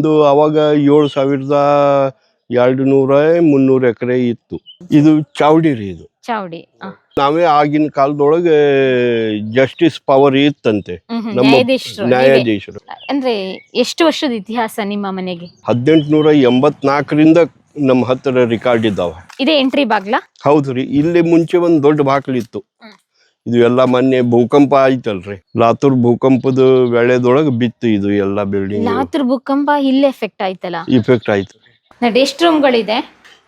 ನಮ್ದು ಅವಾಗ ಏಳು ಸಾವಿರದ ಎರಡು ನೂರ ಮುನ್ನೂರು ಎಕರೆ ಇತ್ತು. ಇದು ಚಾವಡಿ ರೀ ಇದು. ಚಾವಡಿ. ನಾವೇ ಆಗಿನ ಕಾಲದೊಳಗೆ ಜಸ್ಟಿಸ್ ಪವರ್ ಇತ್ತಂತೆ. ನಮ್ಮ ನ್ಯಾಯಾಧೀಶರು. ಅಂದ್ರೆ ಎಷ್ಟು ವರ್ಷದ ಇತಿಹಾಸ ನಿಮ್ಮ ಮನೆಗೆ? ಹದಿನೆಂಟುನೂರ ಎಂಬತ್ನಾಲ್ಕರಿಂದ ನಮ್ಮ ಹತ್ತಿರ ರೆಕಾರ್ಡ್ ಇದ್ದಾವೆ. ಇದೇ ಎಂಟ್ರಿ ಬಾಗ್ಲ? ಹೌದು ರೀ ಇಲ್ಲಿ ಮುಂಚೆ ಒಂದು ದೊಡ್ಡ ಬಾಕ್ಲಿತ್ತು. ಇದು ಎಲ್ಲ ಮೊನ್ನೆ ಭೂಕಂಪ ಆಯ್ತಲ್ರಿ. ಲಾತೂರ್ ಭೂಕಂಪದ ವೇಳೆದೊಳಗೆ ಬಿತ್ತು ಇದು ಎಲ್ಲ ಬಿಲ್ಡಿಂಗ್ ಲಾತೂರ್ ಭೂಕಂಪ ಇಲ್ಲಿ ಎಫೆಕ್ಟ್ ಆಯ್ತಲ್ಲ? ಇಫೆಕ್ಟ್ ಆಯ್ತು. ನಡ್ ಎಷ್ಟು ರೂಮ್ಗಳಿದೆ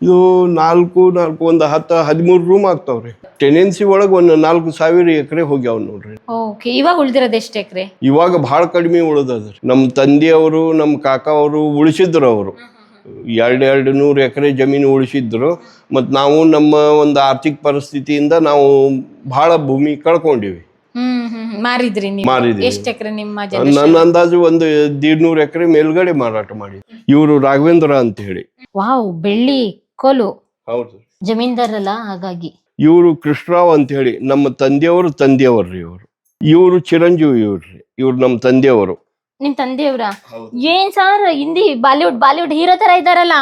ಇದು ನಾಲ್ಕು ನಾಲ್ಕು ಒಂದು ಹತ್ತು ಹದಿಮೂರು ರೂಮ್ ಆಗ್ತಾವ್ರಿ. ಟೆನೆನ್ಸಿ ಒಳಗ ಒಂದು ನಾಲ್ಕು ಸಾವಿರ ಎಕರೆ ಹೋಗ್ಯಾವ ನೋಡ್ರಿ. ಓಕೆ ಇವಾಗ ಉಳಿದಿರೋದು ಎಷ್ಟು ಎಕರೆ? ಇವಾಗ ಭಾಳ ಕಡಿಮೆ ಉಳಿದದ್ರಿ. ನಮ್ಮ ತಂದೆಯವರು ನಮ್ಮ ಕಾಕ ಅವರು ಉಳಿಸಿದ್ರು ಅವರು. ಎರಡು ಎರಡು ನೂರು ಎಕರೆ ಜಮೀನು ಉಳಿಸಿದ್ರು ಮತ್ತು ನಾವು ನಮ್ಮ ಒಂದು ಆರ್ಥಿಕ ಪರಿಸ್ಥಿತಿಯಿಂದ ನಾವು ಭಾಳ ಭೂಮಿ ಕಳ್ಕೊಂಡಿವಿ. ಮಾರಿದ್ರಿ ಎಷ್ಟು ಎಕರೆ ನಿಮ್ಮ ನನ್ನ ಅಂದಾಜು ಒಂದು ನೂರು ಎಕರೆ ಮೇಲ್ಗಡೆ ಮಾರಾಟ ಮಾಡಿ ಇವರು ರಾಘವೇಂದ್ರ ಅಂತ ಹೇಳಿ. ವಾವ್ ಬೆಳ್ಳಿ ಕೊಲು. ಹೌದು ಜಮೀನ್ದಾರಲ್ಲ ಹಾಗಾಗಿ. ಇವರು ಕೃಷ್ಣರಾವ್ ಅಂತ ಹೇಳಿ ನಮ್ಮ ತಂದೆಯವರು ತಂದೆಯವರ್ರಿ ಇವರು. ಇವರು ಚಿರಂಜೀವಿ ಇವ್ರಿ ಇವ್ರು ನಮ್ಮ ತಂದೆಯವರು. ನಿಮ್ ತಂದೆಯವ್ರ? ಏನ್ sir? Hindi Bollywood Bollywood hero ತರ ಇದಾರಲ್ಲ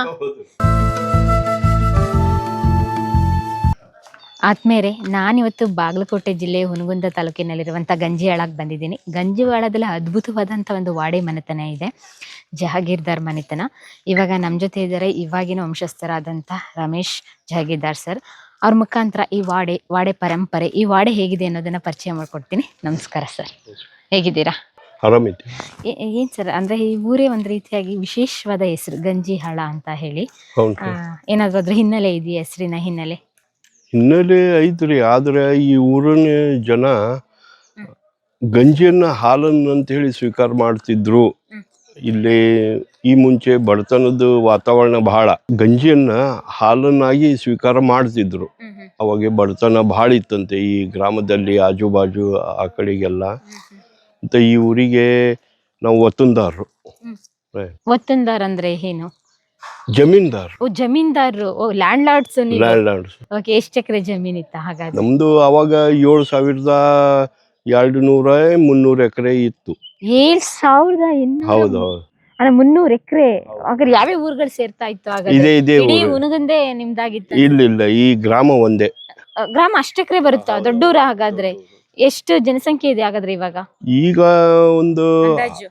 ಆತ್ಮೇರೆ ನಾನಿವತ್ತು ಬಾಗಲಕೋಟೆ ಜಿಲ್ಲೆ ಹುನಗುಂದ ತಾಲೂಕಿನಲ್ಲಿರುವಂಥ ಗಂಜಿವಾಳಕ್ಕೆ ಬಂದಿದ್ದೀನಿ. ಗಂಜಿವಾಳದಲ್ಲಿ ಅದ್ಭುತವಾದಂಥ ಒಂದು ವಾಡೆ ಮನೆತನ ಇದೆ. ಜಹಗೀರ್ದಾರ್ ಮನೆತನ. ಇವಾಗ ನಮ್ಮ ಜೊತೆ ಇದ್ದಾರೆ ಇವಾಗಿನ ವಂಶಸ್ಥರಾದಂಥ ರಮೇಶ್ ಜಹಗೀರ್ದಾರ್ ಸರ್. ಅವ್ರ ಮುಖಾಂತರ ಈ ವಾಡೆ ವಾಡೆ ಪರಂಪರೆ ಈ ವಾಡೆ ಹೇಗಿದೆ ಅನ್ನೋದನ್ನ ಪರಿಚಯ ಮಾಡ್ಕೊಡ್ತೀನಿ. ನಮಸ್ಕಾರ ಸರ್. ಹೇಗಿದ್ದೀರಾ? ಆರಾಮಿತ್ತು ಏ- ಏನ್ ಸರ್ ಅಂದ್ರೆ ಈ ಊರೇ ಒಂದ್ ರೀತಿಯಾಗಿ ವಿಶೇಷವಾದ ಹೆಸರು ಗಂಜಿಹಾಳ ಅಂತ ಹೇಳಿ. ಆ, ಏನಾದ್ರು ಅದ್ರ ಹಿನ್ನೆಲೆ ಇದೆಯಾ ಹೆಸರಿನ ಹಿನ್ನೆಲೆ? ಹಿನ್ನೆಲೆ ಐತ್ರಿ ಆದ್ರೆ ಈ ಊರಿನ ಜನ ಗಂಜಿಯನ್ನ ಹಾಲನ್ನು ಅಂತ ಹೇಳಿ ಸ್ವೀಕಾರ ಮಾಡ್ತಿದ್ರು. ಇಲ್ಲಿ ಈ ಮುಂಚೆ ಬಡತನದ ವಾತಾವರಣ ಬಹಳ. ಗಂಜಿಯನ್ನ ಹಾಲನ್ನಾಗಿ ಸ್ವೀಕಾರ ಮಾಡ್ತಿದ್ರು. ಅವಾಗ ಬಡತನ ಬಹಳ ಇತ್ತಂತೆ ಈ ಗ್ರಾಮದಲ್ಲಿ ಆಜು ಬಾಜು ಆ ಕಡೆಗೆಲ್ಲ. ಮತ್ತೆ ಈ ಊರಿಗೆ ನಾವು ಒತ್ತುಂದಾರರು ಒತ್ತಂದಾರ್ ಅಂದ್ರೆ ಏನು? ಜಮೀನ್ದಾರ್. ಓ ಜಮೀನ್ದಾರರು. ಓ land Lord's land Lord's okay ಎಷ್ಟು ಎಕರೆ ಜಮೀನ್ ಇತ್ತ ಹಾಗಾದ್ರೆ? ನಮ್ದು ಅವಾಗ ಏಳು ಸಾವಿರದ ಎರಡು ನೂರ ಮುನ್ನೂರು ಎಕರೆ ಇತ್ತು. ಏಳ್ ಸಾವಿರದ ಹೌದು ಹೌದು. ಅಂದ್ರೆ ಮುನ್ನೂರ್ ಎಕರೆ. ಹಾಗಾದ್ರೆ ಯಾವ್ಯಾವ ಊರುಗಳು ಸೇರ್ತಾ ಇತ್ತು ಇದೇ ಇದೇ ಇಡೀ ಊರು. ಉನಗಂದೆ ನಿಮ್ದಾಗಿತ್ತು? ಇಲ್ಲ ಇಲ್ಲ ಈ ಗ್ರಾಮ ಒಂದೇ. ಗ್ರಾಮ ಅಷ್ಟ್ ಎಕರೆ ಬರುತ್ತಾ? ದೊಡ್ಡೂರ ಹಾಗಾದ್ರೆ? ಎಷ್ಟು ಜನಸಂಖ್ಯೆ ಇದೆ ಹಾಗಾದ್ರೆ ಇವಾಗ? ಈಗ ಒಂದು ಅಂದಾಜು.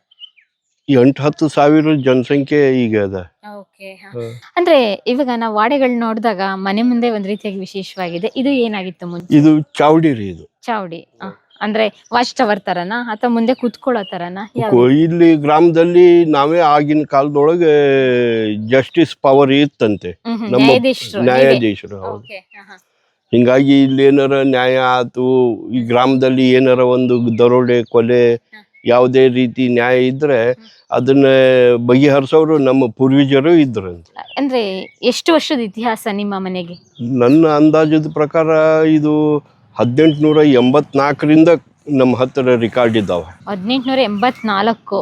ಎಂಟು ಹತ್ತು ಸಾವಿರ ಜನಸಂಖ್ಯೆ ಈಗ ಅದ. ಓಕೆ. ಅಂದ್ರೆ ಇವಾಗ ನಾವು ವಾಡೆಗಳು ನೋಡಿದಾಗ ಮನೆ ಮುಂದೆ ಒಂದ್ ರೀತಿಯಾಗಿ ವಿಶೇಷವಾಗಿದೆ. ಇದು ಏನಾಗಿತ್ತು ಮುಂಚೆ? ಇದು ಚಾವಡಿ ರೀ ಇದು. ಚಾವಡಿ ಆ, ಅಂದ್ರೆ ವಾಚ್ ಟವರ್ ತರನಾ? ಅಥವಾ ಮುಂದೆ ಕುತ್ಕೊಳ್ಳೋ ತರನಾ? ಕೊ- ಇಲ್ಲಿ ಗ್ರಾಮದಲ್ಲಿ ನಾವೇ ಆಗಿನ ಕಾಲದೊಳಗೆ ಜಸ್ಟಿಸ್ ಪವರ್ ಇತ್ತಂತೆ. ಹ್ಮ್ ಹ್ಮ್, ನಮ್ಮ ನ್ಯಾಯಾಧೀಶರು. ಹೌದು. Okay, ಹ, ಹ. ಹಿಂಗಾಗಿ ಇಲ್ಲಿ ಏನಾರ ನ್ಯಾಯ ಆತು ಈ ಗ್ರಾಮದಲ್ಲಿ ಏನಾರ ಒಂದು ದರೋಡೆ ಕೊಲೆ ಯಾವುದೇ ರೀತಿ ನ್ಯಾಯ ಇದ್ರೆ ಅದನ್ನ ಬಗೆಹರಿಸೋರು ನಮ್ಮ ಪೂರ್ವಜರು ಇದ್ರು. ಅಂದ್ರೆ ಎಷ್ಟು ವರ್ಷದ ಇತಿಹಾಸ ನಿಮ್ಮ ಮನೆಗೆ? ನನ್ನ ಅಂದಾಜದ ಪ್ರಕಾರ ಇದು ಹದಿನೆಂಟುನೂರ ಎಂಬತ್ನಾಲ್ಕರಿಂದ ನಮ್ಮ ಹತ್ತಿರ ರೆಕಾರ್ಡ್ ಇದ್ದಾವೆ ಹದಿನೆಂಟುನೂರ ಎಂಬತ್ನಾಲ್ಕು.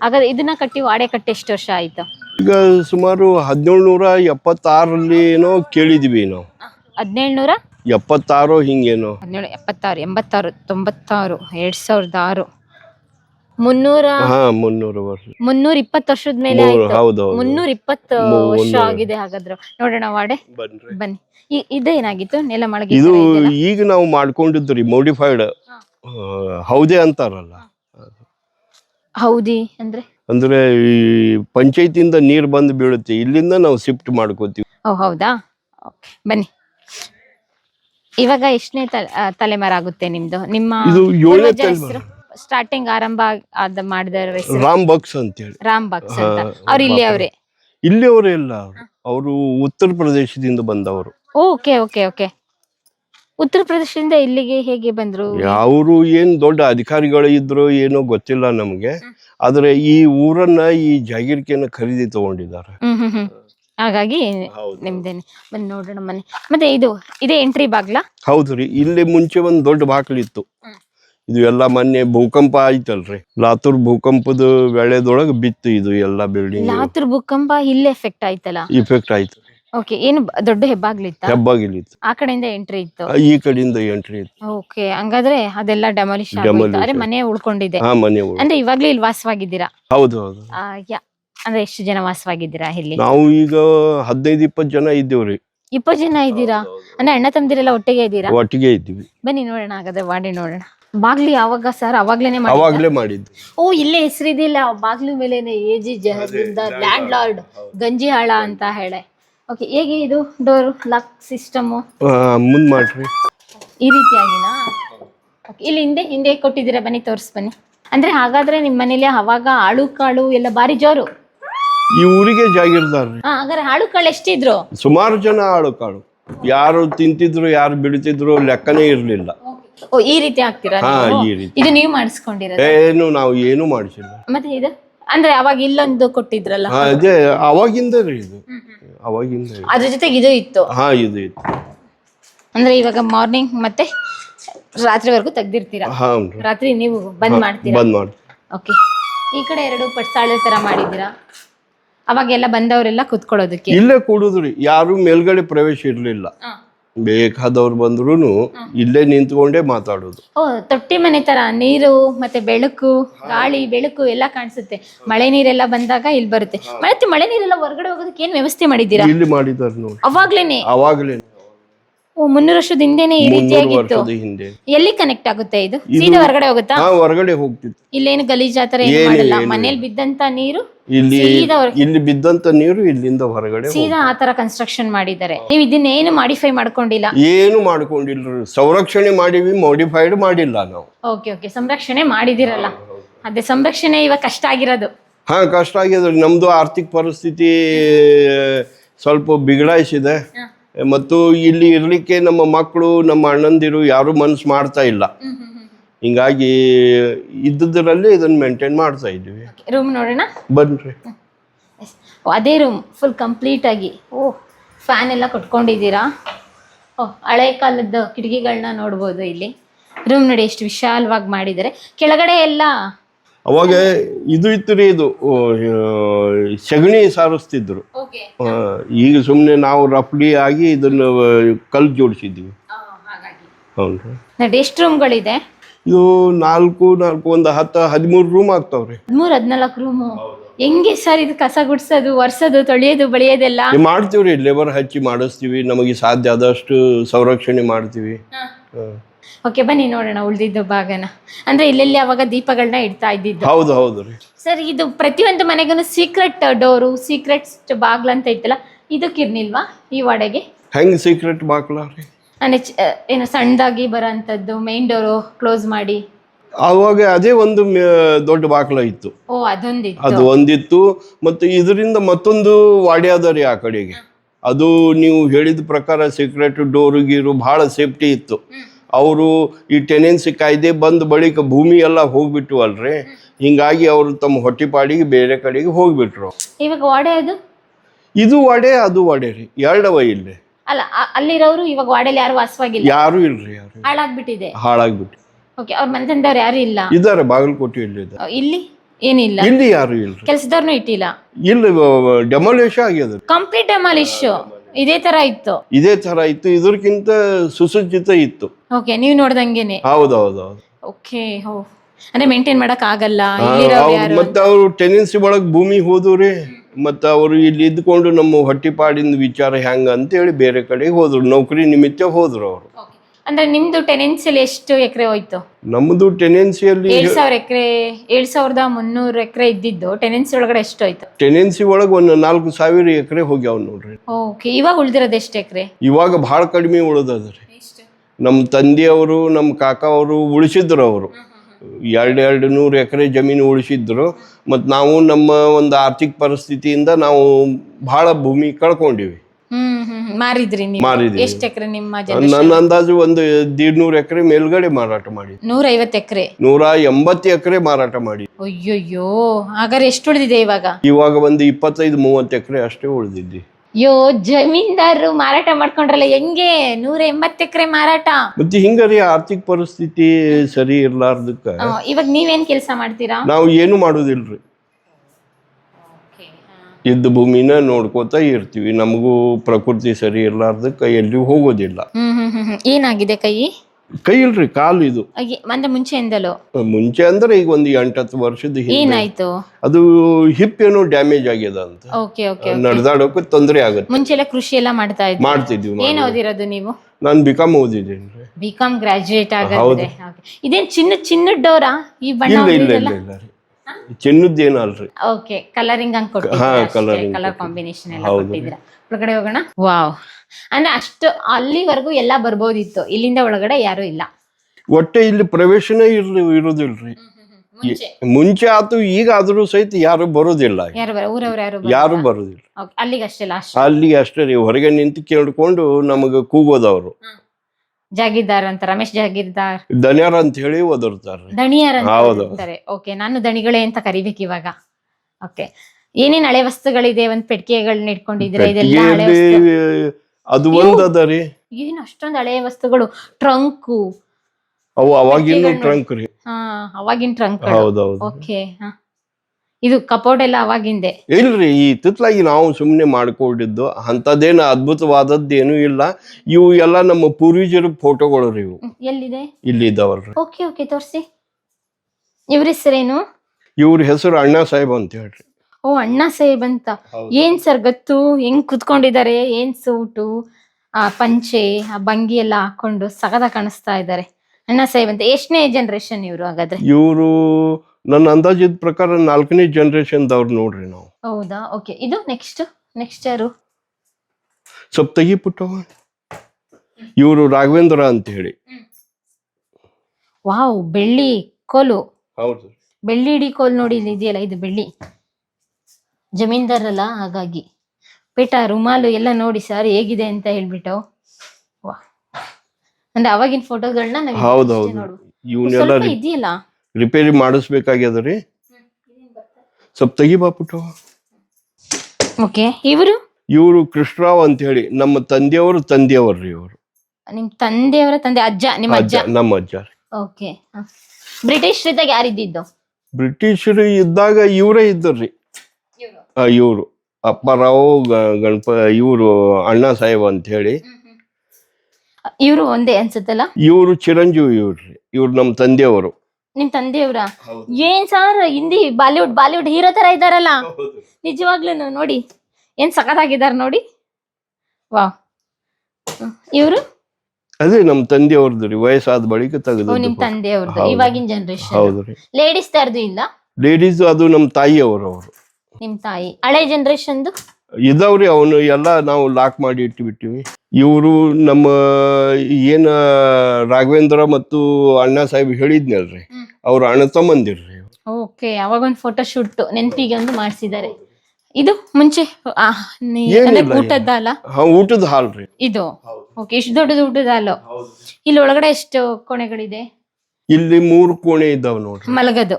ಹಾಗಾದ್ರೆ ಇದನ್ನ ಕಟ್ಟಿ ವಾಡೆ ಕಟ್ಟಿ ಎಷ್ಟು ವರ್ಷ ಆಯ್ತು? ಈಗ ಸುಮಾರು ಹದಿನೇಳು ನೂರ ಎಪ್ಪತ್ತಾರಲ್ಲಿ ಏನೋ ಕೇಳಿದ್ವಿ ನಾವು. ಹದಿನೇಳ್ನೂರ? ಎಪ್ಪತ್ತಾರು ಹಿಂಗೇನು? ಹದಿನೇಳು ಎಪ್ಪತ್ತಾರು ಎಂಬತ್ತಾರು ತೊಂಬತ್ತಾರು ಎರಡ್ ಸಾವಿರದ ಆರು. ಮುನ್ನೂರ ಹಾ ಮುನ್ನೂರು ವರ್ಷ. ಮುನ್ನೂರ ಇಪ್ಪತ್ತು ವರ್ಷದ ಮೇಲೆ ಮೂರು ಆಯ್ತು. ಹೌದೌದು ಮುನ್ನೂರ ಇಪ್ಪತ್ತು ಮುನ್ನೂರ- ವರ್ಷ ಆಗಿದೆ ಹಾಗಾದ್ರೆ. ನೋಡೋಣ ವಾಡೆ. ಬನ್ರಿ. ಬನ್ನಿ. ಇ- ಇದೇನಾಗಿತ್ತು? ನೆಲ ಮಳಗೆ ಇದು ಈಗ ನಾವು ಮಾಡ್ಕೊಂಡಿದ್ದು ರೀ ಮೋಡಿಫೈಡ್ ಹೌದೇ ಅಂತಾರಲ್ಲ. ಹೌದಿ ಅಂದ್ರೆ? ಅಂದ್ರೆ ಈ ಪಂಚಾಯತಿಯಿಂದ ನೀರು ಬಂದು ಬೀಳುತ್ತೆ. ಇಲ್ಲಿಂದ ನಾವು ಶಿಫ್ಟ್ ಮಾಡ್ಕೋತೀವಿ. ಓ ಹೌದಾ? ಓಕೆ ಬನ್ನಿ. ಇವಾಗ ಎಷ್ಟನೇ ತಲೆಮಾರ ಆಗುತ್ತೆ ನಿಮ್ದು? ನಿಮ್ಮ ಇದು ಏಳನೇ ಪೂರ್ವಜರ ಸ್ಟಾರ್ಟಿಂಗ್ ಆರಂಭ ಆದ ಮಾಡಿದ ರಾಮ್ ರಾಮ್ ಅಂತ ಹೇಳಿ ರಾಮ್ ಬಾಕ್ಸ್ ಅಂತ. ಅವ್ರು ಇಲ್ಲಿ ಅವರೇ ಇಲ್ಲಿ ಅವರೇ ಇಲ್ಲ ಅವರು. ಉತ್ತರ ಪ್ರದೇಶದಿಂದ ಬಂದವರು. Okay okay okay. ಉತ್ತರ ಪ್ರದೇಶದಿಂದ ಇಲ್ಲಿಗೆ ಹೇಗೆ ಬಂದ್ರು? ಅವರು ಏನ್ ದೊಡ್ಡ ಅಧಿಕಾರಿಗಳು ಇದ್ರು ಏನೋ ಗೊತ್ತಿಲ್ಲ ನಮ್ಗೆ. ಆದ್ರೆ ಈ ಊರನ್ನ ಈ ಜಾಗೀರಿಕೆಯನ್ನ ಖರೀದಿ ತಗೊಂಡಿದ್ದಾರೆ. ಹಾಗಾಗಿ ನಿಮ್ದೇನೆ ಬನ್ನಿ ನೋಡೋಣ ಮನೆ. ಮತ್ತೆ ಇದು ಇದೇ ಎಂಟ್ರಿ ಬಾಗ್ಲ? ಹೌದು ರೀ ಇಲ್ಲಿ ಮುಂಚೆ ಒಂದು ದೊಡ್ಡ ಬಾಕ್ಲಿತ್ತು ಇತ್ತು. ಇದು ಎಲ್ಲ ಮೊನ್ನೆ ಭೂಕಂಪ ಆಯ್ತಲ್ರಿ. ಲಾತೂರ್ ಭೂಕಂಪದ ವೇಳೆದೊಳಗೆ ಬಿತ್ತು ಇದು ಎಲ್ಲ ಬಿಲ್ಡಿಂಗ್ ಲಾತೂರ್ ಭೂಕಂಪ ಇಲ್ಲೇ ಎಫೆಕ್ಟ್ ಆಯ್ತಲ್ಲ? ಇಫೆಕ್ಟ್ ಆಯ್ತು. ಓಕೆ ಏನು ಬ- ದೊಡ್ಡ ಹೆಬ್ಬಾಗ್ಲಿತ್ತ ಹೆಬ್ಬಾಗಿಲಿತ್ತು ಆ ಕಡೆಯಿಂದ ಎಂಟ್ರಿ ಇತ್ತು. ಈ ಕಡೆಯಿಂದ ಎಂಟ್ರಿ ಇತ್ತು. ಓಕೆ ಹಂಗಾದ್ರೆ ಅದೆಲ್ಲ ಡೆಮಾಲಿಶ್ ಆಗೋಯ್ತು. Demolish ಅರೆ ಮನೆ ಉಳ್ಕೊಂಡಿದೆ. ಹಾ ಮನೆ ಒಳಗೆ. ಅಂದ್ರೆ ಇವಾಗ್ಲೇ ಇಲ್ಲಿ ವಾಸವಾಗಿದ್ದೀರಾ? ಹೌದು ಹೌದು. ಆ, ಯಾ ಅಂದ್ರೆ ಎಷ್ಟು ಜನ ವಾಸವಾಗಿದ್ದೀರಾ ಇಲ್ಲಿ? ನಾವು ಈಗ ಹದಿನೈದು ಇಪ್ಪತ್ತು ಜನ ಇದ್ದೇವ್ರಿ. ಇಪ್ಪತ್ತು ಜನ ಇದ್ದೀರಾ? ಅಂದ್ರೆ ಅಣ್ಣ ತಮ್ಮದಿರೆಲ್ಲ ಒಟ್ಟಿಗೆ ಇದ್ದೀರಾ? ಒಟ್ಟಿಗೆ ಇದ್ದೀವಿ. ಬನ್ನಿ ನೋಡೋಣ ಹಾಗಾದ್ರೆ ಮಾಡಿ ನೋಡೋಣ. ಬಾಗ್ಲಿ ಯಾವಾಗ ಸರ್? ಅವಾಗ್ಲೇನೆ ಅವಾಗ್ಲೇ ಮಾಡಿದ್ದು. ಓ ಇಲ್ಲೇ ಹೆಸರಿದಿಲ್ಲ ಬಾಗ್ಲು ಮೇಲೆ ಎಜಿ ಜಿ ಜಹದೀರ್ದಾರ್ ಲ್ಯಾಂಡ್ ಲಾರ್ಡ್ ಗಂಜಿಹಾಳ ಅಂತ ಹೇಳೆ. ಓಕೆ ಹೇಗೆ ಇದು? ಡೋರ್ ಲಾಕ್ ಸಿಸ್ಟಮ್ ಮುಂದೆ ಮಾಡ್ರಿ. ಈ ರೀತಿಯಾಗಿನಾ? ಓಕೆ ಇಲ್ಲಿ ಹಿಂದೆ ಹಿಂದೆ ಕೊಟ್ಟಿದ್ದೀರಾ. ಬನ್ನಿ ತೋರಿಸ್ ಬನ್ನಿ. ಅಂದ್ರೆ ಹಾಗಾದ್ರೆ ನಿಮ್ಮ ಮನೇಲಿ ಅವಾಗ ಆಳು ಕಾಳು ಎಲ್ಲ ಬಾರಿ ಜೋರು? ಈ ಊರಿಗೆ ಜಾಗಿರ್ದಾರ್ರಿ ಆ, ಕಾಳು ಎಷ್ಟಿದ್ರು? ಸುಮಾರು ಜನ ಆಳು ಕಾಳು. ಯಾರು ತಿಂತಿದ್ರು ಯಾರು ಬಿಡ್ತಿದ್ರು ಲೆಕ್ಕನೇ ಇರ್ಲಿಲ್ಲ. ಓ ಈ ರೀತಿ ಆಗ್ತೀರಾ ಹಾ ನೀವು? ಈ ರೀತಿ. ಇದು ನೀವು ಮಾಡಿಸ್ಕೊಂಡಿರೋದು? ಏನು ನಾವು ಏನು ಮಾಡಿಸಿಲ್ಲ. ಮತ್ತೆ ಇದು? ಅಂದ್ರೆ ಅವಾಗ ಇಲ್ಲೊಂದು ಕೊಟ್ಟಿದ್ರಲ್ಲ? ಹಾ ಅದೇ ಅವಾಗಿಂದ ರೀ ಇದು. ಅವಾಗಿಂದ ಇದು. ಅದ್ರ ಜೊತೆಗೆ ಇದು ಇತ್ತು? ಹಾ ಇದು ಇತ್ತು. ಅಂದ್ರೆ ಇವಾಗ ಮಾರ್ನಿಂಗ್ ಮತ್ತೆ ರಾತ್ರಿವರೆಗೂ ತೆಗ್ದಿರ್ತೀರಾ? ಹಾ ರಾತ್ರಿ ನೀವು ಬಂದ್ ಮಾಡ್ತೀರಾ? ಬಂದ್ ಮಾಡಿ ಓಕೆ. ಈ ಕಡೆ ಎರಡು ಪಟ್ಸಾಳೆ ತರ ಮಾಡಿದ್ದೀರಾ? ಅವಾಗೆಲ್ಲ ಬಂದವರೆಲ್ಲ ಕುತ್ಕೊಳ್ಳೋದಕ್ಕೆ. ಇಲ್ಲೇ ಕೂಡುದ್ರಿ ಯಾರು ಮೇಲ್ಗಡೆ ಪ್ರವೇಶ ಇರ್ಲಿಲ್ಲ. ಬೇಕಾದವ್ರು ಬಂದ್ರು ಇಲ್ಲೇ ನಿಂತ್ಕೊಂಡೇ ಮಾತಾಡೋದು. ಓ ತೊಟ್ಟಿ ಮನೆ ತರ ನೀರು ಮತ್ತೆ ಬೆಳಕು ಗಾಳಿ ಬೆಳಕು ಎಲ್ಲ ಕಾಣಿಸುತ್ತೆ. ಮಳೆ ನೀರೆಲ್ಲ ಬಂದಾಗ ಇಲ್ಲಿ ಬರುತ್ತೆ. ಮತ್ತೆ ಮಳೆ ನೀರೆಲ್ಲ ಹೊರಗಡೆ ಹೋಗೋದಕ್ಕೆ ಏನ್ ವ್ಯವಸ್ಥೆ ಮಾಡಿದ್ದೀರಾ? ಇಲ್ಲಿ ಮಾಡಿದಾರೆ ನೋಡಿ. ಅವಾಗ್ಲೇನೆ? ಅವಾಗ್ಲೇ ಓ ಮುನ್ನೂರು ವರ್ಷದ ಹಿಂದೆನೆ ಈ ಮುನ್ನೂರು ರೀತಿಯಾಗಿತ್ತು. ವರ್ಷದ ಹಿಂದೆ. ಎಲ್ಲಿ ಕನೆಕ್ಟ್ ಆಗುತ್ತೆ ಇದು? ಸೀದಾ ಹೊರಗಡೆ ಹೋಗುತ್ತಾ? ಹಾ ಹೊರಗಡೆ ಹೋಗ್ತಿತ್ತು. ಇಲ್ಲೇನು ಗಲೀಜ್ ಆತರ ಏನು ಏನು- ಮಾಡಲ್ಲ? ಏನು ಮನೇಲಿ ಬಿದ್ದಂತ ನೀರು ಇಲ್ಲಿ ಸೀದಾ ಹೊರ- ಇಲ್ಲಿ ಬಿದ್ದಂತ ನೀರು ಇಲ್ಲಿಂದ ಹೊರಗಡೆ ಸೀದಾ ಆತರ ಕನ್ಸ್ಟ್ರಕ್ಷನ್ ಮಾಡಿದ್ದಾರೆ. ನೀವು ಇದನ್ನೇನು ಮಾಡಿಫೈ ಮಾಡ್ಕೊಂಡಿಲ್ಲ? ಏನು ಮಾಡ್ಕೊಂಡಿಲ್ರಿ ಸಂರಕ್ಷಣೆ ಮಾಡಿವಿ ಮಾಡಿಫೈಡ್ ಮಾಡಿಲ್ಲ ನಾವು. ಓಕೆ ಓಕೆ ಸಂರಕ್ಷಣೆ ಮಾಡಿದಿರಲ್ಲ. ಅದೇ ಸಂರಕ್ಷಣೆ ಇವಾಗ ಕಷ್ಟ ಆಗಿರೋದು. ಹಾ ಕಷ್ಟ ಆಗಿದೆ ನಮ್ದು ಆರ್ಥಿಕ ಪರಿಸ್ಥಿತಿ ಸ್ವಲ್ಪ ಬಿಗಡಾಯಿಸಿದೆ. ಮತ್ತು ಇಲ್ಲಿ ಇರಲಿಕ್ಕೆ ನಮ್ಮ ಮಕ್ಕಳು ನಮ್ಮ ಅಣ್ಣಂದಿರು ಯಾರು ಮನ್ಸು ಮಾಡ್ತಾ ಇಲ್ಲ. ಹಿಂಗಾಗಿ ಇದ್ದುದರಲ್ಲಿ ಇದನ್ನ ಮೇಂಟೈನ್ ಮಾಡ್ತಾ ಇದ್ದೀವಿ ರೂಮ್ ನೋಡೋಣ? ಬನ್ರಿ. ಅದೇ ರೂಮ್ ಫುಲ್ ಕಂಪ್ಲೀಟ್ ಆಗಿ. ಓ ಫ್ಯಾನ್ ಎಲ್ಲ ಕೊಟ್ಕೊಂಡಿದ್ದೀರಾ? ಓ ಹಳೆ ಕಾಲದ ಕಿಟಕಿಗಳನ್ನ ನೋಡ್ಬೋದು ಇಲ್ಲಿ. ರೂಮ್ ನೋಡಿ ಎಷ್ಟು ವಿಶಾಲವಾಗಿ ಮಾಡಿದ್ದಾರೆ. ಕೆಳಗಡೆ ಎಲ್ಲ ಅವಾಗ ಇದು ಇತ್ತು ರೀ ಇದು ಸಗಣಿ ಸಾರಿಸ್ತಿದ್ರು. ಓಕೆ ಈಗ ಸುಮ್ಮನೆ ನಾವು ರಫ್ಲಿ ಆಗಿ ಇದನ್ನ ಕಲ್ ಜೋಡಿಸಿದ್ವಿ ಹಾಗಾಗಿ. ಹೌದು. ನೋಡಿ ಎಷ್ಟು ರೂಮ್ಗಳಿದೆ ಇದು ನಾಲ್ಕು ನಾಲ್ಕು ಒಂದು ಹತ್ತು ಹದಿಮೂರು ರೂಮ್ ಆಗ್ತಾವ್ರಿ. ಹದಿಮೂರು ಹದಿನಾಲ್ಕು ರೂಮ್ ಹೆಂಗೆ ಸರ್ ಇದು ಕಸ ಗುಡ್ಸೋದು ಒರ್ಸೋದು ತೊಳೆಯೋದು ಬಳಿಯೋದೆಲ್ಲ? ಮಾಡ್ತೀವ್ರಿ ಲೇಬರ್ ಹಚ್ಚಿ ಮಾಡಿಸ್ತೀವಿ ನಮಗೆ ಸಾಧ್ಯ ಆದಷ್ಟು ಸಂರಕ್ಷಣೆ ಮಾಡ್ತೀವಿ. ಹಾ. ಓಕೆ ಬನ್ನಿ ನೋಡೋಣ ಉಳಿದಿದ್ದು ಭಾಗನ. ಅಂದ್ರೆ ಇಲ್ಲೆಲ್ಲಿ ಅವಾಗ ದೀಪಗಳನ್ನ ಇಡ್ತಾ ಇದ್ದಿದ್ದು. ಹೌದು ಹೌದು ರೀ. ಸರ್ ಇದು ಪ್ರತಿಯೊಂದು ಮನೆಗೂ ಸೀಕ್ರೆಟ್ ಡೋರು ಸೀಕ್ರೆಟ್ ಬಾಗ್ಲ ಅಂತ ಇತ್ತಲ್ಲ ಇದಕ್ಕಿರ್ನಿಲ್ವಾ ಈ ಒಡೆಗೆ? ಹೆಂಗ್ ಸೀಕ್ರೆಟ್ ಬಾಕ್ಲ ರೀ? ಅಂದ್ರೆ ಚ- ಏನು ಸಣ್ಣದಾಗಿ ಬರೋಂಥದ್ದು ಮೇನ್ ಡೋರು ಕ್ಲೋಸ್ ಮಾಡಿ? ಅವಾಗ ಅದೇ ಒಂದು ಮೇ- ದೊಡ್ಡ ಬಾಕ್ಲ ಇತ್ತು. ಓ ಅದೊಂದಿತ್ತು. ಅದು ಒಂದಿತ್ತು. ಮತ್ತು ಇದರಿಂದ ಮತ್ತೊಂದು ವಾಡಿ ಅದ ರೀ ಆ ಕಡೆಗೆ. ಅದು ನೀವು ಹೇಳಿದ ಪ್ರಕಾರ ಸೀಕ್ರೆಟ್ ಡೋರ್ ಗೀರು ಭಾಳ ಸೇಫ್ಟಿ ಇತ್ತು. ಅವರು ಈ ಟೆನೆನ್ಸಿ ಕಾಯ್ದೆ ಬಂದ ಬಳಿಕ ಭೂಮಿ ಎಲ್ಲ ಹೋಗ್ಬಿಟ್ಟು ಅಲ್ರಿ ಹಿಂಗಾಗಿ ಅವರು ತಮ್ಮ ಹೊಟ್ಟಿಪಾಡಿಗೆ ಬೇರೆ ಕಡೆಗೆ ಹೋಗ್ಬಿಟ್ರು. ಇವಾಗ ವಾಡೆ ಅದು? ಇದು ವಾಡೆ ಅದು ವಾಡೆ ರೀ. ಎರಡವ ಇಲ್ಲಿ. ಅಲ್ಲ ಅಲ್ಲಿರೋರು ಇವಾಗ ವಾಡೆಲಿ ಯಾರು ವಾಸವಾಗಿಲ್ಲ? ಯಾರು ಇಲ್ರಿ ಯಾರು? ಹಾಳಾಗ್ಬಿಟ್ಟಿದೆ. ಹಾಳಾಗ್ಬಿಟ್ಟು ಓಕೆ ಅವ್ರ ಮನೆತಂದವ್ರು ಯಾರು ಇಲ್ಲ? ಇದಾರೆ ಬಾಗಲಕೋಟೆ ಇಲ್ಲಿದೆ ಅಹ್, ಇಲ್ಲಿ? ಏನಿಲ್ಲ. ಇಲ್ಲಿ ಯಾರು ಇಲ್ಲ ಕೆಲಸದವ್ರನ್ನೂ ಇಟ್ಟಿಲ್ಲ. ಇಲ್ಲಿ ಡೆಮಾಲಿಷ್ ಆಗಿದೆ ಕಂಪ್ಲೀಟ್ ಡೆಮಾಲಿಶ್ ಇದೇ ತರ ಇತ್ತು. ಇದೇ ತರ ಇತ್ತು. ಇದಕ್ಕಿಂತ ಸುಸಜ್ಜಿತ ಇತ್ತು. ಓಕೆ ನೀವು ನೋಡ್ದಂಗೆನೆ. ಹೌದು ಓಕೆ ಹೋ. ಅಂದ್ರೆ ಮೇಂಟೈನ್ ಮಾಡಕ್ ಆಗಲ್ಲ. ಆ, ಇಲ್ಲಿರೋರು ಯಾರು? ಮತ್ತೆ ಅವರು ಟೆನೆನ್ಸಿ ಒಳಗ್ ಭೂಮಿ ಹೋದ್ರಿ ಮತ್ತೆ ಅವರು ಇಲ್ಲಿ ಇದ್ಕೊಂಡು ನಮ್ಮ ಹೊಟ್ಟಿಪಾಡಿನ ವಿಚಾರ ಹೆಂಗ ಅಂತೇಳಿ ಬೇರೆ ಕಡೆ ಹೋದ್ರು. ನೌಕರಿ ನಿಮಿತ್ತ ಹೋದ್ರು ಅವರು. ಅಂದ್ರೆ ನಿಮ್ದು ಟೆನೆನ್ಸಿಯಲ್ಲಿ ಎಷ್ಟು ಎಕರೆ ಹೋಯ್ತು? ನಮ್ದು ಟೆನೆನ್ಸಿಯಲ್ಲಿ ಏಳ್ ಸಾವಿರ ಎಕರೆ ಏಳ್ ಸಾವಿರದ ಮುನ್ನೂರು ಎಕರೆ ಇದ್ದಿದ್ದು ಟೆನೆನ್ಸಿ ಒಳಗಡೆ ಎಷ್ಟು ಹೋಯ್ತು? ಟೆನೆನ್ಸಿ ಒಳಗ್ ಒಂದು ನಾಲ್ಕು ಸಾವಿರ ಎಕರೆ ಹೋಗ್ಯಾವ ನೋಡ್ರಿ. ಓಕೆ ಇವಾಗ ಉಳ್ದಿರೋದು ಎಷ್ಟು ಎಕರೆ? ಇವಾಗ ಭಾಳ ಕಡಿಮೆ ಉಳಿದದ್ರಿ ನಮ್ಮ ತಂದೆಯವರು ನಮ್ಮ ಕಾಕ ಅವರು ಉಳಿಸಿದ್ರು ಅವರು. ಎರಡು ಎರಡು ನೂರು ಎಕರೆ ಜಮೀನು ಉಳಿಸಿದ್ರು. ಮತ್ತು ನಾವು ನಮ್ಮ ಒಂದು ಆರ್ಥಿಕ ಪರಿಸ್ಥಿತಿಯಿಂದ ನಾವು ಭಾಳ ಭೂಮಿ ಕಳ್ಕೊಂಡಿವಿ. ಮಾರಿದ್ರಿ ನೀವು. ಮಾರಿದೀವಿ. ಎಷ್ಟು ಎಕರೆ ನಿಮ್ಮ ಜನ ನನ್ನ ಅಂದಾಜು ಒಂದು ದೀಡ್ನೂರು ಎಕರೆ ಮೇಲ್ಗಡೆ ಮಾರಾಟ ಮಾಡಿ ನೂರ ಐವತ್ತು ಎಕರೆ? ನೂರ ಎಂಬತ್ತು ಎಕರೆ ಮಾರಾಟ ಮಾಡಿ ಅಯ್ಯಯ್ಯೋ ಹಾಗಾದ್ರೆ ಎಷ್ಟು ಉಳಿದಿದೆ ಇವಾಗ? ಇವಾಗ ಒಂದು ಇಪ್ಪತ್ತೈದು ಮೂವತ್ತು ಎಕರೆ ಅಷ್ಟೇ ಉಳಿದಿದ್ದಿ ಅಯ್ಯೋ ಜಮೀನ್ದಾರರು ಮಾರಾಟ ಮಾಡ್ಕೊಂಡ್ರಲ್ಲ ಹೆಂಗೆ? ನೂರ ಎಂಬತ್ತು ಎಕರೆ ಮಾರಾಟ? ಮತ್ತೆ ಹಿಂಗರಿ ಆರ್ಥಿಕ ಪರಿಸ್ಥಿತಿ ಸರಿ ಇರ್ಲಾರ್ದಕ್ಕ. ಆ, ಇವಾಗ ನೀವೇನ್ ಕೆಲಸ ಮಾಡ್ತೀರಾ? ನಾವು ಏನು ಮಾಡೋದಿಲ್ರಿ. ಇದ್ದ ಭೂಮಿನ ನೋಡ್ಕೋತಾ ಇರ್ತೀವಿ. ನಮಗೂ ಪ್ರಕೃತಿ ಸರಿ ಇರಲಾರ್ದ ಕೈಯಲ್ಲಿ ಹೋಗೋದಿಲ್ಲ. ಏನಾಗಿದೆ ಕೈ? ಕೈ ಇಲ್ರಿ ಕಾಲು ಇದು. ಅಂದ್ರೆ ಮುಂಚೆಯಿಂದಲೂ? ಮುಂಚೆ ಅಂದ್ರೆ ಈಗ ಒಂದು ಎಂಟತ್ತು ವರ್ಷದ ಏನಾಯ್ತು? ಅದು ಹಿಪ್ ಏನೋ ಡ್ಯಾಮೇಜ್ ಆಗ್ಯದ ಅಂತ. ಓಕೆ ಓಕೆ ನಡೆದಾಡೋಕೆ ತೊಂದರೆ ಆಗುತ್ತೆ. ಮುಂಚೆ ಎಲ್ಲ ಕೃಷಿ ಎಲ್ಲ ಮಾಡ್ತಾ ಇದ್ವಿ ಮಾಡ್ತಿದ್ವಿ ಏನ್ ಓದಿರೋದು ನೀವು? ನಾನು ಬಿಕಾಮ್ ಓದಿದ್ದೀನಿ ಬಿಕಾಮ್ ಗ್ರಾಜುಯೇಟ್ ಆಗಿದೆ ಇದೇನ್ ಚಿನ್ನ ಚಿನ್ನ ಡೋರಾ? ಈ ಬಣ್ಣ ಇಲ್ಲ ಇಲ್ಲ ಇಲ್ಲ ಇಲ್ಲ ರೀ ಅಲ್ರಿ ಓಕೆ ಕಲರಿಂಗ್ ಹಂಗ್ ಕೊಟ್ಟಿದ್ದೀರಾ? ಕಲರ್ ಕಾಂಬಿನೇಷನ್ ಎಲ್ಲ ಕೊಟ್ಟಿದ್ದೀರಾ? ಒಳಗಡೆ ಹೋಗೋಣ? ವಾವ್ ಅಂದ್ರೆ ಅಷ್ಟು ಅಲ್ಲಿವರೆಗೂ ಎಲ್ಲ ಬರ್ಬೋದಿತ್ತು ಇಲ್ಲಿಂದ ಒಳಗಡೆ ಯಾರು ಇಲ್ಲ. ಒಟ್ಟೆ ಇಲ್ಲಿ ಪ್ರವೇಶನೇ ಇರ್ಲಿ ಇರೋದಿಲ್ರಿ. ಮುಂಚೆ? ಆತು ಈಗ ಆದ್ರೂ ಸಹಿತ ಯಾರು ಬರೋದಿಲ್ಲ ಯಾರು ಬರೋದಿಲ್ಲ? ಅಲ್ಲಿಗೆ ಅಷ್ಟೇ ಹೊರಗೆ ನಿಂತು ಕೇಳ್ಕೊಂಡು ನಮಗೆ ಕೂಗೋದವ್ರು. ಜಾಗೀರ್ದಾರ್ ಅಂತ ರಮೇಶ್ ಜಾಗೀರ್ದಾರ್ ದಣಿಯರ್ ಅಂತ ಹೇಳಿ ಓದಿರ್ತಾರೆ ದಣಿಯರ್ ಅಂತ ಹೌದು. ಓಕೆ ನಾನು ದಣಿಗಳೇ ಅಂತ ಕರಿಬೇಕು ಇವಾಗ. ಓಕೆ ಏನೇನ್ ಹಳೆ ವಸ್ತುಗಳಿದೆ ಒಂದ್ ಪೆಟ್ಟಿಗೆಗಳನ್ನ ಇಟ್ಕೊಂಡಿದ್ರೆ ಇದೆಲ್ಲ ಹಳೆ ಪೆಟ್ಟಿಗೆಯಲ್ಲಿ ಅದು ಒಂದ್ ಅದ ರೀ. ಏನ್ ಅಷ್ಟೊಂದ್ ಹಳೆಯ ವಸ್ತುಗಳು? ಟ್ರಂಕು. ಅವು ಅವಾಗಿನ ಪೆಟ್ಟಿಗೆಗಳು ಟ್ರಂಕ್ ರೀ. ಹಾ ಅವಾಗಿನ ಟ್ರಂಕ್ ಹೌದೌದು. ಓಕೆ ಇದು ಕಪೋರ್ಡ್ ಎಲ್ಲ ಅವಾಗಿಂದೆ. ಇಲ್ರಿ ಈ ತಿತ್ಲಾಗಿ ನಾವು ಸುಮ್ಮನೆ ಮಾಡ್ಕೊಂಡಿದ್ದು ಅಂಥದ್ದೇನು ಅದ್ಭುತವಾದದ್ದೇನು ಇಲ್ಲ. ಇವು ಎಲ್ಲ ನಮ್ಮ ಪೂರ್ವಜರ ಫೋಟೋಗಳು ರೀ ಇವು. ಎಲ್ಲಿದೆ? ಇಲ್ಲಿ ಇದ್ದಾವಲ್ರಿ ಓಕೆ ಓಕೆ ತೋರಿಸಿ. ಇವ್ರ ಹೆಸರೇನು? ಇವ್ರ ಹೆಸರು ಅಣ್ಣಾ ಸಾಹೇಬ್ ಅಂತ ಹೇಳ್ರಿ. ಓ ಅಣ್ಣ ಸಾಹೇಬ್ ಅಂತ. ಏನ್ ಸರ್ ಗೊತ್ತು? ಹೆಂಗ್ ಕುತ್ಕೊಂಡಿದ್ದಾರೆ? ಏನ್ ಸೂಟು? ಆ ಪಂಚೆ ಆ ಬಂಗಿ ಎಲ್ಲ ಹಾಕೊಂಡು ಸಗದ ಕಾಣಿಸ್ತಾ ಇದ್ದಾರೆ. ಅಣ್ಣ ಸಾಹೇಬ್ ಅಂತ. ಎಷ್ಟನೇ ಜನರೇಷನ್ ಇವರು ಹಾಗಾದ್ರೆ? ಇವರು ನನ್ನ ಅಂದಾಜಿದ ಪ್ರಕಾರ ನಾಲ್ಕನೇ ಜನರೇಷನ್ ದವ್ರು ನೋಡ್ರಿ ನಾವು. ಹೌದಾ? ಓಕೆ ಇದು ನೆಕ್ಸ್ಟ್ ನೆಕ್ಸ್ಟ್ ಯಾರು? ಸ್ವಲ್ಪ ತೆಗಿ ಪುಟ್ಟವ ಇವರು ರಾಘವೇಂದ್ರ ಅಂತ ಹೇಳಿ ವಾವ್ ಬೆಳ್ಳಿ ಕೋಲು. ಹೌದು ಬೆಳ್ಳಿ ಇಡೀ ಕೋಲ್ ನೋಡಿ ಇಲ್ಲಿ ಇದೆಯಲ್ಲ ಇದು ಬೆಳ್ಳಿ. ಜಮೀನ್ದಾರಲ್ಲ ಹಾಗಾಗಿ. ಪೇಟ ರುಮಾಲು ಎಲ್ಲ ನೋಡಿ ಸರ್ ಹೇಗಿದೆ ಅಂತ ಹೇಳ್ಬಿಟ್ಟು. ವಾ ಅಂದ್ರೆ ಅವಾಗಿನ ಫೋಟೋಗಳನ್ನ ಹೌದೌದು ಇವನ್ನೆಲ್ಲ ಇದೆಯಲ್ಲ? ರಿಪೇರಿ ಮಾಡಿಸ್ಬೇಕಾಗ್ಯದ ರೀ? ಸ್ವಲ್ಪ ತೆಗಿಬಾ ಪುಟ್ಟವ ಓಕೆ ಇವರು? ಇವರು ಕೃಷ್ಣರಾವ್ ಅಂತ ಹೇಳಿ ನಮ್ಮ ತಂದೆಯವರು ತಂದೆಯವರು ಇವರು. ನಿಮ್ ತಂದೆಯವರ ತಂದೆ ಅಜ್ಜ ನಿಮ್ಮ ಅಜ್ಜ? ಅಜ್ಜ ನಮ್ಮ ಅಜ್ಜ ರೀ. ಓಕೆ ಬ್ರಿಟಿಷ್ ಇದ್ದಾಗ ಯಾರಿದ್ದಿದ್ದು? ಬ್ರಿಟಿಷರು ಇದ್ದಾಗ ಇವರೇ ಇದ್ದರ್ರಿ ಇವರು? ಅಪ್ಪಾರಾವ್ ಗ- ಗಣಪ ಇವರು ಅಣ್ಣಾ ಸಾಹೇಬ್ ಅಂತ ಹೇಳಿ. ಇವರು ಒಂದೇ ಅನ್ಸುತ್ತಲ್ಲ? ಇವರು ಚಿರಂಜೀವಿ ಇವ್ರಿ ಇವ್ರು ನಮ್ಮ ತಂದೆಯವರು. ನಿಮ್ ತಂದೆಯವ್ರ? ಏನ್ sir Hindi Bollywood Bollywood hero ತರ ಇದಾರಲ್ಲ ನಿಜವಾಗ್ಲೂ ನೋಡಿ. ಏನ್ ಸಖತ್ತಾಗಿದ್ದಾರೆ ನೋಡಿ. ವಾ ಇವ್ರು? ಅದೇ ನಮ್ ತಂದೆಯವ್ರದ್ದು ರೀ ವಯಸ್ಸಾದ ಬಳಿಕ ಓ ತೆಗೆದು ನಿಮ್ ತಂದೆಯವ್ರದ್ದು ಹೌದು. ಇವಾಗಿನ ಜನರೇಷನ್ ಹೌದು ರೀ. ಲೇಡೀಸ್ ತರದು ಇಲ್ಲ? ಲೇಡೀಸ್ ಅದು ನಮ್ ತಾಯಿಯವರು ಅವರು. ನಿಮ್ ತಾಯಿ. ಹಳೆ ಜನರೇಷನ್ದು ಇದಾವ್ರಿ ಅವನು ಎಲ್ಲ ನಾವು ಲಾಕ್ ಮಾಡಿ ಇಟ್ಟುಬಿಟ್ಟಿವಿ. ಇವರು ನಮ್ಮ ಏನ ರಾಘವೇಂದ್ರ ಮತ್ತು ಅಣ್ಣಾ ಸಾಹೇಬ್ ಹೇಳಿದ್ನಲ್ರಿ. ಅವ್ರ ಅಣ್ಣ ತಮ್ಮಂದಿರ್ರಿ ಓಕೆ ಅವಾಗ ಒಂದು ಫೋಟೋ ಶೂಟ್ ನೆನಪಿಗೆ ಒಂದು ಮಾಡಿಸಿದ್ದಾರೆ. ಇದು ಮುಂಚೆ ಆ, ನೀ- ಏನಿಲ್ಲ, ಊಟದ ಅಲ್ಲ ಹಾ ಊಟದ ಹಾಲ್ ರೀ. ಇದು? ಓಕೆ ಇಷ್ಟು ದೊಡ್ಡದು ಊಟದ ಹಾಲು. ಇಲ್ಲಿ ಒಳಗಡೆ ಎಷ್ಟು ಕೋಣೆಗಳಿದೆ? ಇಲ್ಲಿ ಮೂರು ಕೋಣೆ ಇದ್ದಾವ ನೋಡ್ರಿ. ಮಲಗದು.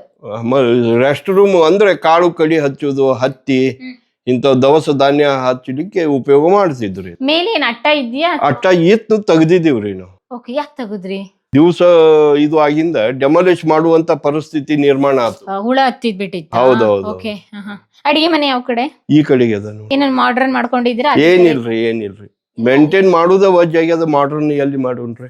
ರೆಸ್ಟ್ ರೂಮ್ ಅಂದ್ರೆ ಕಾಳು ಕಡಿ ಹಚ್ಚುದು ಹತ್ತಿ. ಇಂಥ ದವಸ ಧಾನ್ಯ ಹಚ್ಚಲಿಕ್ಕೆ ಉಪಯೋಗ ಮಾಡ್ತಿದ್ರಿ ಮೇಲೆ ಏನ್ ಅಟ್ಟ ಇದೆಯಾ? ಅಟ್ಟ ಇತ್ತು ತೆಗ್ದಿದೀವ್ರಿ ನಾವು. ಓಕೆ ಯಾಕೆ ತೆಗುದ್ರಿ? ದಿವಸ ಇದು ಆಗಿಂದ ಡೆಮಾಲಿಶ್ ಮಾಡುವಂತ ಪರಿಸ್ಥಿತಿ ನಿರ್ಮಾಣ ಆತು. ಆ, ಹುಳ ಹತ್ತಿದ್ ಬಿಟ್ಟಿತ್ತು ಹೌದು, ಹೌದು. ಓಕೆ ಅಡಿಗೆ ಮನೆ ಯಾವ ಕಡೆ? ಈ ಕಡೆಗೆ ಅದನ್ನು ಏನೇನ್ ಮಾಡ್ರನ್ ಮಾಡ್ಕೊಂಡಿದ್ದೀರಾ? ಏನಿಲ್ರಿ ಏನಿಲ್ರಿ. ಮೇಂಟೈನ್ ಮಾಡುದ ವಜ್ ಆಗ್ಯದ ಮಾಡ್ರನ್ ಎಲ್ಲಿ ಮಾಡೋಣ್ರಿ